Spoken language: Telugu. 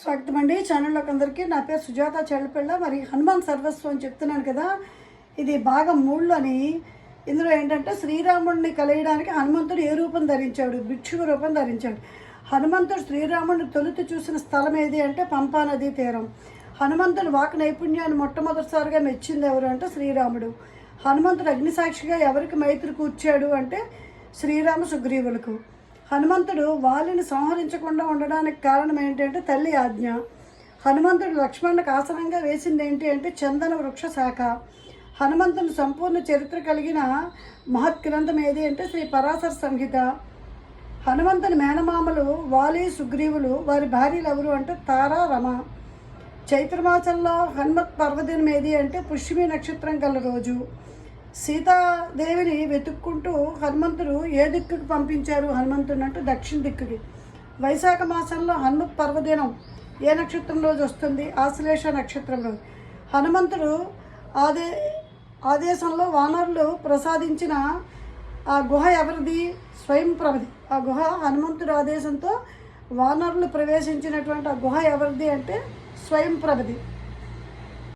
స్వాగతం అండి. ఛానల్లోకి అందరికీ నా పేరు సుజాత చెల్లపిల్ల మరి హనుమాన్ సర్వస్వం అని చెప్తున్నాను కదా ఇది భాగం మూడులోని. ఇందులో ఏంటంటే శ్రీరాముడిని కలియడానికి హనుమంతుడు ఏ రూపం ధరించాడు? భిక్షువు రూపం ధరించాడు. హనుమంతుడు శ్రీరాముడిని తొలుత చూసిన స్థలం ఏది అంటే పంపా నదీ తీరం. హనుమంతుడు వాక్ నైపుణ్యాన్ని మొట్టమొదటిసారిగా మెచ్చింది ఎవరు అంటే శ్రీరాముడు. హనుమంతుడు అగ్నిసాక్షిగా ఎవరికి మైత్రి కూర్చాడు అంటే శ్రీరామ సుగ్రీవులకు. హనుమంతుడు వాలిని సంహరించకుండా ఉండడానికి కారణం ఏంటంటే తల్లి ఆజ్ఞ. హనుమంతుడు లక్ష్మణునికి ఆసనంగా వేసింది ఏంటి అంటే చందన వృక్ష శాఖ. హనుమంతుని సంపూర్ణ చరిత్ర కలిగిన మహత్ గ్రంథం ఏది అంటే శ్రీ పరాశర సంహిత. హనుమంతుని మేనమామలు వాలి సుగ్రీవులు వారి భార్యలు ఎవరు అంటే తారా రమ. చైత్రమాసంలో హనుమత్ పర్వదినం ఏది అంటే పుష్యమి నక్షత్రం గల రోజు. సీతాదేవిని వెతుక్కుంటూ హనుమంతుడు ఏ దిక్కుకి పంపించారు హనుమంతుడు అంటే దక్షిణ దిక్కుకి. వైశాఖ మాసంలో హనుమత్ పర్వదినం ఏ నక్షత్రం రోజు వస్తుంది? ఆశ్లేష నక్షత్రం రోజు. హనుమంతుడు ఆదే ఆదేశంలో వానరులు ప్రసాదించిన ఆ గుహ ఎవరిది? స్వయం ప్రభది ఆ గుహ హనుమంతుడు ఆదేశంతో వానరులు ప్రవేశించినటువంటి ఆ గుహ ఎవరిది అంటే స్వయం ప్రభది